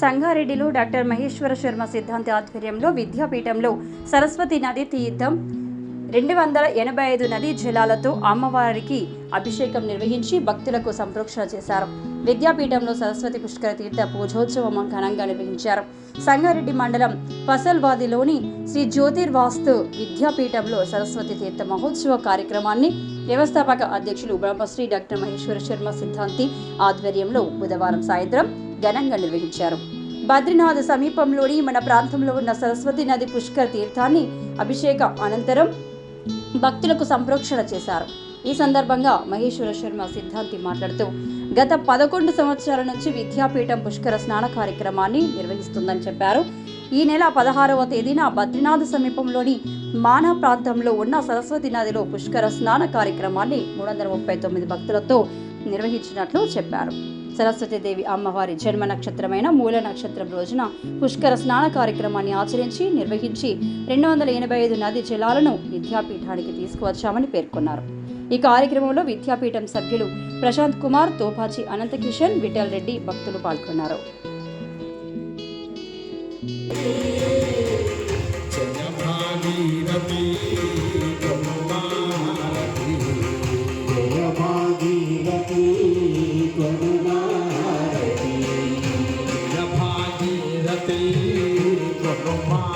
సంగారెడ్డిలో డాక్టర్ మహేశ్వర శర్మ సిద్ధాంతి ఆధ్వర్యంలో విద్యాపీఠంలో సరస్వతి నది తీర్థం రెండు వందల ఎనభై ఐదు నదీ జలాలతో అమ్మవారికి అభిషేకం నిర్వహించి భక్తులకు సంప్రోక్షణ చేశారు. విద్యాపీఠంలో సరస్వతి పుష్కర తీర్థ పూజోత్సవం ఘనంగా నిర్వహించారు. సంగారెడ్డి మండలం పసల్వాదిలోని శ్రీ జ్యోతిర్వాస్తు విద్యాపీఠంలో సరస్వతి తీర్థ మహోత్సవ కార్యక్రమాన్ని వ్యవస్థాపక అధ్యక్షులు బ్రహ్మశ్రీ డాక్టర్ మహేశ్వర శర్మ సిద్ధాంతి ఆధ్వర్యంలో బుధవారం సాయంత్రం ఘనంగా నిర్వహించారు. బద్రీనాథ్ సమీపంలోని మన ప్రాంతంలో ఉన్న సరస్వతి నది పుష్కర తీర్థాన్ని అభిషేక అనంతరం భక్తులకు సంప్రోక్షణ చేశారు. ఈ సందర్భంగా మహేశ్వర శర్మ సిద్ధాంతి మాట్లాడుతూ గత పదకొండు సంవత్సరాల నుంచి విద్యాపీఠం పుష్కర స్నాన కార్యక్రమాన్ని నిర్వహిస్తుందని చెప్పారు. ఈ నెల పదహారవ తేదీన బద్రీనాథ్ సమీపంలోని మానా ప్రాంతంలో ఉన్న సరస్వతి నదిలో పుష్కర స్నాన కార్యక్రమాన్ని మూడు వందల ముప్పై తొమ్మిది భక్తులతో నిర్వహించినట్లు చెప్పారు. సరస్వతీదేవి అమ్మవారి జన్మ నక్షత్రమైన మూల నక్షత్రం రోజున పుష్కర స్నాన కార్యక్రమాన్ని ఆచరించి నిర్వహించి రెండు వందల ఎనభై ఐదు నది జలాలను విద్యాపీఠానికి తీసుకువచ్చామని పేర్కొన్నారు. ఈ కార్యక్రమంలో విద్యాపీఠం సభ్యులు ప్రశాంత్ కుమార్ తోపాచి అనంతకిషన్ విఠల్ రెడ్డి భక్తులు పాల్గొన్నారు. জনমা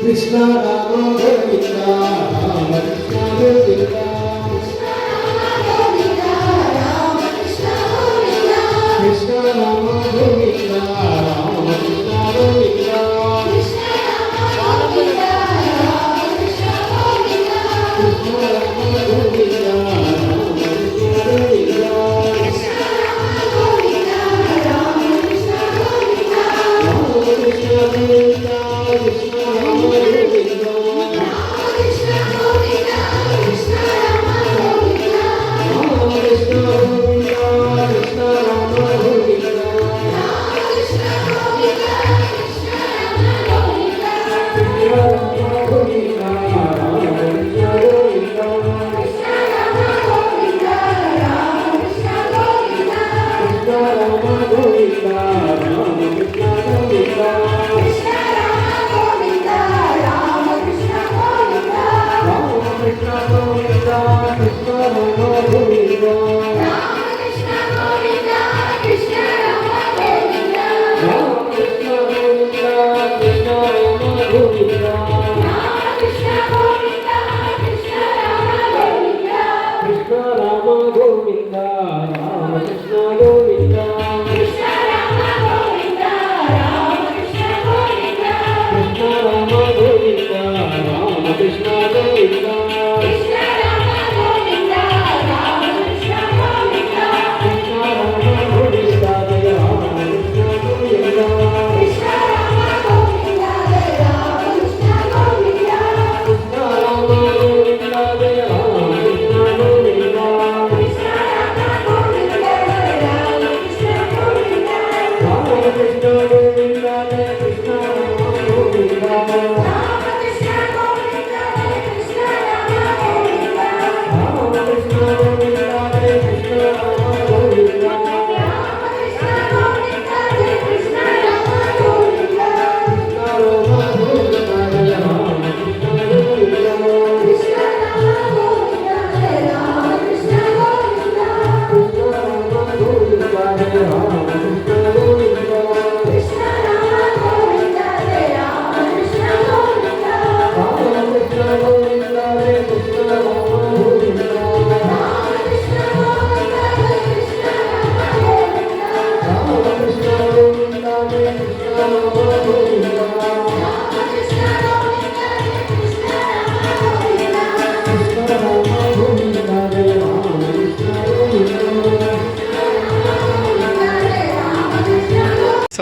కృష్ణ రామ గోవింద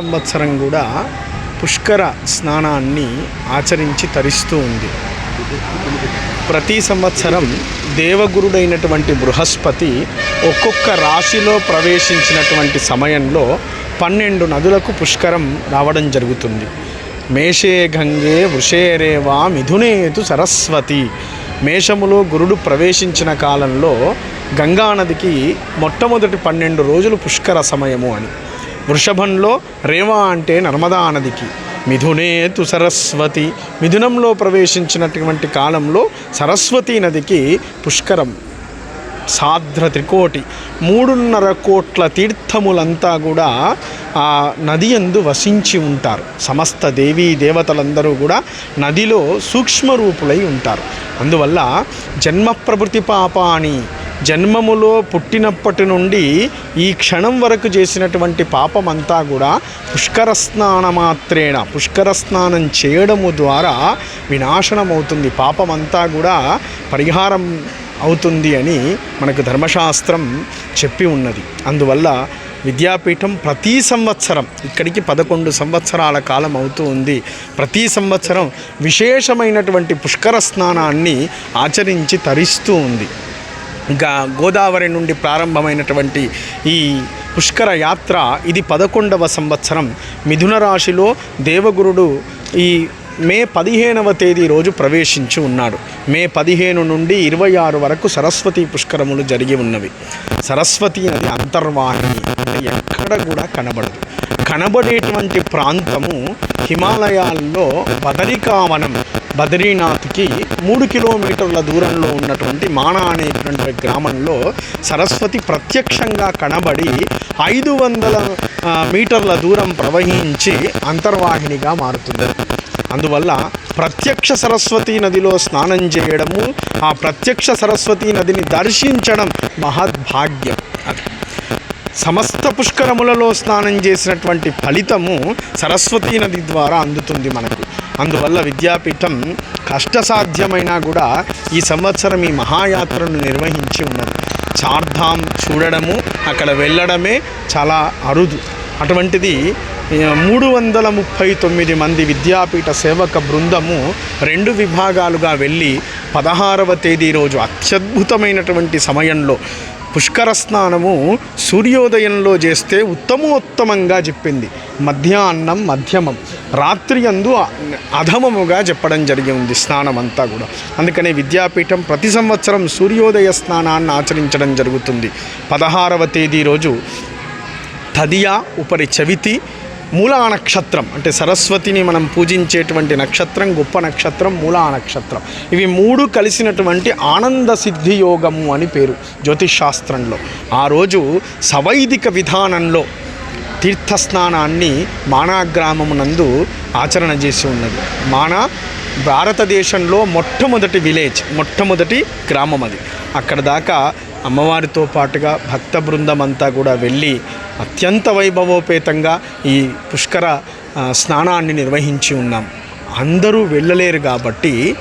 సంవత్సరం కూడా పుష్కర స్నానాన్ని ఆచరించి తరిస్తూ ఉంది. ప్రతి సంవత్సరం దేవగురుడైనటువంటి బృహస్పతి ఒక్కొక్క రాశిలో ప్రవేశించినటువంటి సమయంలో పన్నెండు నదులకు పుష్కరం రావడం జరుగుతుంది. మేషే గంగే వృషేరేవా మిథునేతు సరస్వతి. మేషములో గురుడు ప్రవేశించిన కాలంలో గంగానదికి మొట్టమొదటి పన్నెండు రోజులు పుష్కర సమయము అని. వృషభంలో రేవా అంటే నర్మదా నదికి. మిథునే తు సరస్వతి. మిథునంలో ప్రవేశించినటువంటి కాలంలో సరస్వతీ నదికి పుష్కరం. సాద్ర త్రికోటి. మూడున్నర కోట్ల తీర్థములంతా కూడా ఆ నది యందు వసించి ఉంటారు. సమస్త దేవీ దేవతలందరూ కూడా నదిలో సూక్ష్మ రూపులై ఉంటారు. అందువల్ల జన్మ ప్రభృతి పాపాని జన్మములో పుట్టినప్పటి నుండి ఈ క్షణం వరకు చేసినటువంటి పాపమంతా కూడా పుష్కర స్నానమాత్రేణ పుష్కర స్నానం చేయడము ద్వారా వినాశనం అవుతుంది పాపమంతా కూడా పరిహారం అవుతుంది అని మనకు ధర్మశాస్త్రం చెప్పి ఉన్నది. అందువల్ల విద్యాపీఠం ప్రతి సంవత్సరం ఇక్కడికి పదకొండు సంవత్సరాల కాలం అవుతూ ఉంది. ప్రతి సంవత్సరం విశేషమైనటువంటి పుష్కర స్నానాన్ని ఆచరించి తరిస్తూ ఉంది. ఇంకా గోదావరి నుండి ప్రారంభమైనటువంటి ఈ పుష్కర యాత్ర ఇది పదకొండవ సంవత్సరం. మిథున రాశిలో దేవగురుడు ఈ మే పదిహేనవ తేదీ రోజు ప్రవేశించి ఉన్నాడు. మే పదిహేను నుండి ఇరవై ఆరు వరకు సరస్వతి పుష్కరములు జరిగి ఉన్నవి. సరస్వతి నది అంతర్వాహిని ఎక్కడ కూడా కనబడదు. కనబడేటువంటి ప్రాంతము హిమాలయాల్లో బదరికావనం బద్రీనాథ్కి మూడు కిలోమీటర్ల దూరంలో ఉన్నటువంటి మానా అనేటువంటి గ్రామంలో సరస్వతి ప్రత్యక్షంగా కనబడి ఐదు వందల మీటర్ల దూరం ప్రవహించి అంతర్వాహినిగా మారుతుంది. అందువల్ల ప్రత్యక్ష సరస్వతీ నదిలో స్నానం చేయడము ఆ ప్రత్యక్ష సరస్వతీ నదిని దర్శించడం మహద్భాగ్యం. అది సమస్త పుష్కరములలో స్నానం చేసినటువంటి ఫలితము సరస్వతీ నది ద్వారా అందుతుంది మనకు. అందువల్ల విద్యాపీఠం కష్టసాధ్యమైనా కూడా ఈ సంవత్సరం ఈ మహాయాత్రను నిర్వహించి ఉన్నది. చార్ధాం చూడడము అక్కడ వెళ్ళడమే చాలా అరుదు. అటువంటిది మూడు వందల ముప్పై తొమ్మిది మంది విద్యాపీఠ సేవక బృందము రెండు విభాగాలుగా వెళ్ళి పదహారవ తేదీ రోజు అత్యద్భుతమైనటువంటి సమయంలో పుష్కర స్నానము సూర్యోదయంలో చేస్తే ఉత్తమోత్తమంగా చెప్పింది. మధ్యాహ్నం మధ్యమం. రాత్రి అందు అధమముగా చెప్పడం జరిగి ఉంది స్నానం అంతా కూడా. అందుకనే విద్యాపీఠం ప్రతి సంవత్సరం సూర్యోదయ స్నానాన్ని ఆచరించడం జరుగుతుంది. పదహారవ తేదీ రోజు తదియా ఉపరి చవితి మూలా నక్షత్రం అంటే సరస్వతిని మనం పూజించేటువంటి నక్షత్రం గొప్ప నక్షత్రం మూలా నక్షత్రం ఇవి మూడు కలిసినటువంటి ఆనంద సిద్ధి యోగము అని పేరు జ్యోతిష్ శాస్త్రంలో ఆ రోజు సవైదిక విధానంలో తీర్థస్నానాన్ని మానా గ్రామమునందు ఆచరణ చేసి ఉన్నది. మానా భారతదేశంలో మొట్టమొదటి విలేజ్ మొట్టమొదటి గ్రామం అది. అక్కడ దాకా అమ్మవారితో పాటుగా భక్త బృందం అంతా కూడా వెళ్ళి అత్యంత వైభవోపేతంగా ఈ పుష్కర స్నానాన్ని నిర్వహించి ఉన్నాం. అందరూ వెళ్ళలేరు కాబట్టి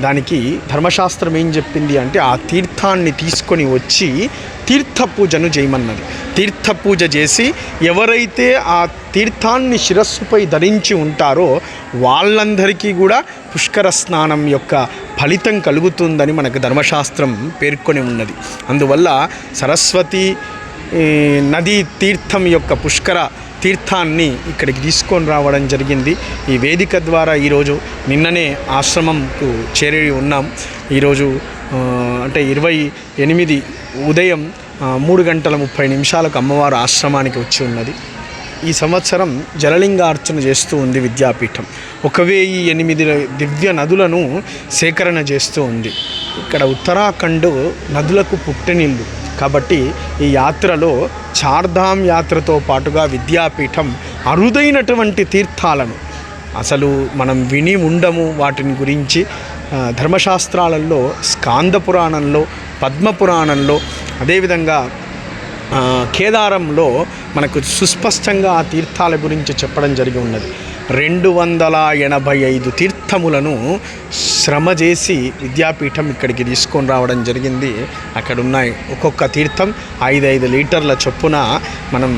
దానికి ధర్మశాస్త్రం ఏం చెప్పింది అంటే ఆ తీర్థాన్ని తీసుకొని వచ్చి తీర్థ పూజను చేయమన్నది. తీర్థ పూజ చేసి ఎవరైతే ఆ తీర్థాన్ని శిరస్సుపై ధరించి ఉంటారో వాళ్ళందరికీ కూడా పుష్కర స్నానం యొక్క ఫలితం కలుగుతుందని మనకు ధర్మశాస్త్రం పేర్కొని ఉన్నది. అందువల్ల సరస్వతి నదీ తీర్థం యొక్క పుష్కర తీర్థాన్ని ఇక్కడికి తీసుకొని రావడం జరిగింది. ఈ వేదిక ద్వారా ఈరోజు నిన్ననే ఆశ్రమంకు చేరి ఉన్నాం. ఈరోజు అంటే ఇరవై ఎనిమిది ఉదయం మూడు గంటల ముప్పై నిమిషాలకు అమ్మవారు ఆశ్రమానికి వచ్చి ఉన్నది. ఈ సంవత్సరం జలలింగార్చన చేస్తూ ఉంది విద్యాపీఠం. ఒక వెయ్యి ఎనిమిది దివ్య నదులను సేకరణ చేస్తూ ఉంది. ఇక్కడ ఉత్తరాఖండ్ నదులకు పుట్టినిల్లు కాబట్టి ఈ యాత్రలో చార్ధామ్ యాత్రతో పాటుగా విద్యాపీఠం అరుదైనటువంటి తీర్థాలను అసలు మనం విని ఉండము వాటిని గురించి ధర్మశాస్త్రాలలో స్కాంద పురాణంలో పద్మ పురాణంలో అదేవిధంగా కేదారంలో మనకు సుస్పష్టంగా ఆ తీర్థాల గురించి చెప్పడం జరిగి ఉన్నది. రెండు వందల ఎనభై ఐదు తీర్థములను శ్రమ చేసి విద్యాపీఠం ఇక్కడికి తీసుకొని రావడం జరిగింది. అక్కడ ఉన్నాయి ఒక్కొక్క తీర్థం ఐదు ఐదు లీటర్ల చొప్పున మనం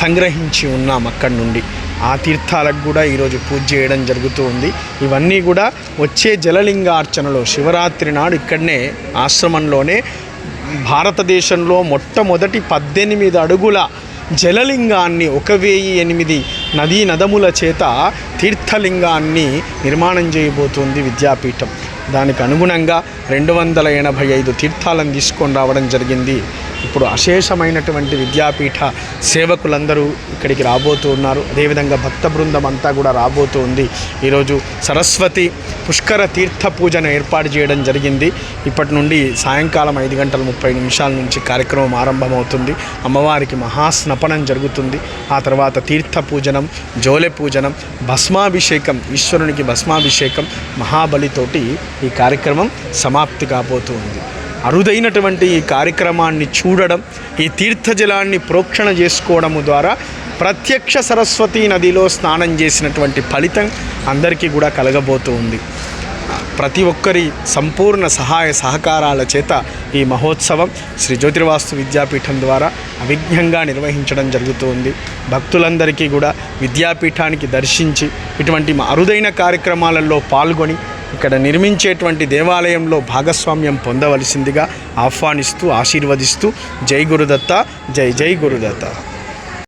సంగ్రహించి ఉన్నాం అక్కడి నుండి. ఆ తీర్థాలకు కూడా ఈరోజు పూజ చేయడం జరుగుతూ ఉంది. ఇవన్నీ కూడా వచ్చే జలలింగార్చనలో శివరాత్రి నాడు ఇక్కడనే ఆశ్రమంలోనే భారతదేశంలో మొట్టమొదటి పద్దెనిమిది అడుగుల జలలింగాన్ని ఒక వెయ్యి ఎనిమిది నదీ నదముల చేత తీర్థలింగాన్ని నిర్మాణం చేయబోతుంది విద్యాపీఠం. దానికి అనుగుణంగా రెండు వందల ఎనభై ఐదు తీర్థాలను తీసుకొని రావడం జరిగింది. ఇప్పుడు అశేషమైనటువంటి విద్యాపీఠ సేవకులందరూ ఇక్కడికి రాబోతూ ఉన్నారు. అదేవిధంగా భక్త బృందం అంతా కూడా రాబోతూ ఉంది. ఈరోజు సరస్వతి పుష్కర తీర్థ పూజను ఏర్పాటు చేయడం జరిగింది. ఇప్పటి నుండి సాయంకాలం ఐదు గంటల ముప్పై నిమిషాల నుంచి కార్యక్రమం ఆరంభమవుతుంది. అమ్మవారికి మహాస్నపనం జరుగుతుంది. ఆ తర్వాత తీర్థ పూజనం జోలె పూజనం భస్మాభిషేకం ఈశ్వరునికి భస్మాభిషేకం మహాబలితోటి ఈ కార్యక్రమం సమాప్తి కాబోతుంది అరుదైనటువంటి ఈ కార్యక్రమాన్ని చూడడం ఈ తీర్థజలాన్ని ప్రోక్షణ చేసుకోవడము ద్వారా ప్రత్యక్ష సరస్వతి నదిలో స్నానం చేసినటువంటి ఫలితం అందరికీ కూడా కలగబోతూ ఉంది. ప్రతి ఒక్కరి సంపూర్ణ సహాయ సహకారాల చేత ఈ మహోత్సవం శ్రీ జ్యోతిర్వాస్తు విద్యాపీఠం ద్వారా అవిఘ్నంగా నిర్వహించడం జరుగుతుంది భక్తులందరికీ కూడా విద్యాపీఠానికి దర్శించి ఇటువంటి అరుదైన కార్యక్రమాలలో పాల్గొని ఇక్కడ నిర్మించేటువంటి దేవాలయంలో భాగస్వామ్యం పొందవలసిందిగా ఆహ్వానిస్తూ ఆశీర్వదిస్తూ జై గురుదత్త జై జై గురుదత్త.